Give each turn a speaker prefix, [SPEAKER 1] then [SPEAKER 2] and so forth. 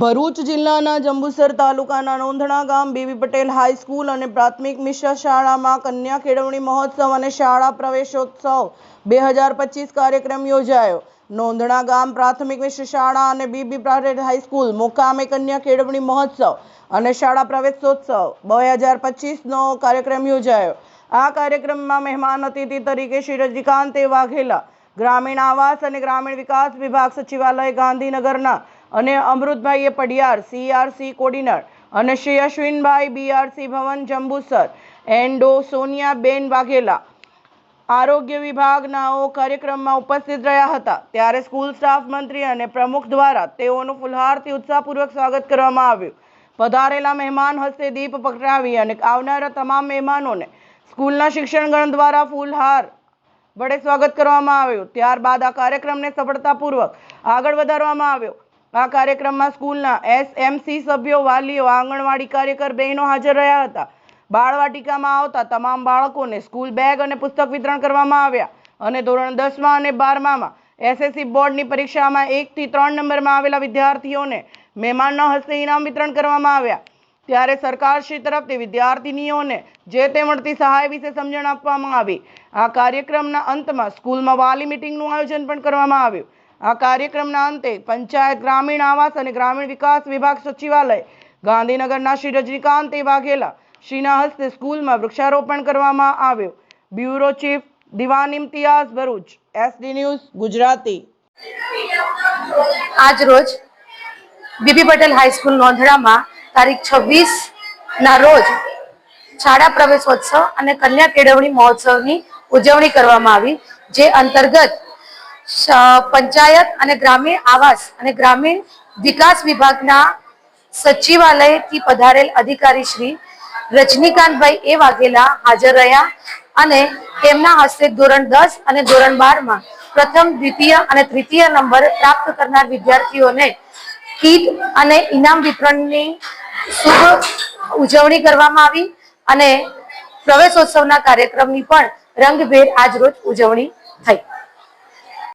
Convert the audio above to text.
[SPEAKER 1] ભરૂચ જિલ્લાના જંબુસર તાલુકાના નોંધણા ગામ બીબી પટેલ હાઈસ્કૂલ અને પ્રાથમિક મિશ્ર શાળામાં કન્યા કેળવણી મહોત્સવ અને શાળા પ્રવેશોત્સવ બે હજાર પચીસ કાર્યક્રમ યોજાયો. નોંધણા ગામ પ્રાથમિક મિશ્ર શાળા અને બીબી પટેલ હાઈસ્કૂલ મુકામે કન્યા કેળવણી મહોત્સવ અને શાળા પ્રવેશોત્સવ બે હજાર પચીસનો કાર્યક્રમ યોજાયો. આ કાર્યક્રમમાં મહેમાન અતિથિ તરીકે શ્રી રજનીકાંતે વાઘેલા, ગ્રામીણ આવાસ અને ગ્રામીણ વિકાસ વિભાગ સચિવાલય ગાંધીનગરના અને અમૃતભાઈએ પડિયાર સીઆરસી કોર્ડિનર અને શ્રી અશ્વિનભાઈ બીઆરસી ભવન, જંબુસર, એન્ડો સોનિયાબેન વાઘેલા આરોગ્ય વિભાગનાઓ કાર્યક્રમમાં ઉપસ્થિત રહ્યા હતા. ત્યારે સ્કૂલ સ્ટાફ મંત્રી અને પ્રમુખ દ્વારા તેઓનું ફુલહારથી ઉત્સાહપૂર્વક સ્વાગત કરવામાં આવ્યું. પધારેલા મહેમાન હસ્તે દીપ પકડાવી અને આવનારા તમામ મહેમાનોને સ્કૂલના શિક્ષણગણ દ્વારા ફૂલહાર વડે સ્વાગત કરવામાં આવ્યું. ત્યારબાદ આ કાર્યક્રમને સફળતાપૂર્વક આગળ વધારવામાં આવ્યો. આ કાર્યક્રમમાં સ્કૂલના એસએમસી સભ્યો, વાલીઓ, આંગણવાડી કાર્યકર બહેનો હાજર રહ્યા હતા. બાળવાટિકામાં આવતા તમામ બાળકોને સ્કૂલ બેગ અને પુસ્તક વિતરણ કરવામાં આવ્યા અને ધોરણ દસમાં અને બારમામાં એસએસસી બોર્ડની પરીક્ષામાં એકથી ત્રણ નંબરમાં આવેલા વિદ્યાર્થીઓને મહેમાનના હસ્તે ઇનામ વિતરણ કરવામાં આવ્યા. ત્યારે સરકારશ્રી તરફથી વિદ્યાર્થીનીઓને જે તે મળતી સહાય વિશે સમજણ આપવામાં આવી. આ કાર્યક્રમના અંતમાં સ્કૂલમાં વાલી મિટિંગનું આયોજન પણ કરવામાં આવ્યું. આ કાર્યક્રમના અંતે પંચાયત ગ્રામીણ આવાસ અને ગ્રામીણ વિકાસ વિભાગ સચિવાલય, ગાંધીનગરના શ્રી રજનીકાંતે વાઘેલા શ્રીના હસ્તે સ્કૂલમાં વૃક્ષારોપણ કરવામાં આવ્યું. Bureau chief Diwan Imtiyaz Bharuch, SD news Gujarati.
[SPEAKER 2] આજ રોજ બીબી પટેલ હાઈસ્કૂલ નોંધડામાં તારીખ છવ્વીસ ના રોજ શાળા પ્રવેશોત્સવ અને કન્યા કેળવણી મહોત્સવની ઉજવણી કરવામાં આવી, જે અંતર્ગત પંચાયત અને ગ્રામીણ આવાસ અને ગ્રામીણ વિકાસ વિભાગના સચિવાલયથી પધારેલ અધિકારી શ્રી રજનીકાંતભાઈ એ વાઘેલા હાજર રહ્યા અને તેમના હસ્તે ધોરણ દસ અને ધોરણ બારમાં પ્રથમ, દ્વિતીય અને તૃતીય નંબર પ્રાપ્ત કરનાર વિદ્યાર્થીઓને કીટ અને ઇનામ વિતરણની શુભ ઉજવણી કરવામાં આવી અને પ્રવેશોત્સવના કાર્યક્રમની પણ રંગભેર આજ રોજ ઉજવણી થઈ.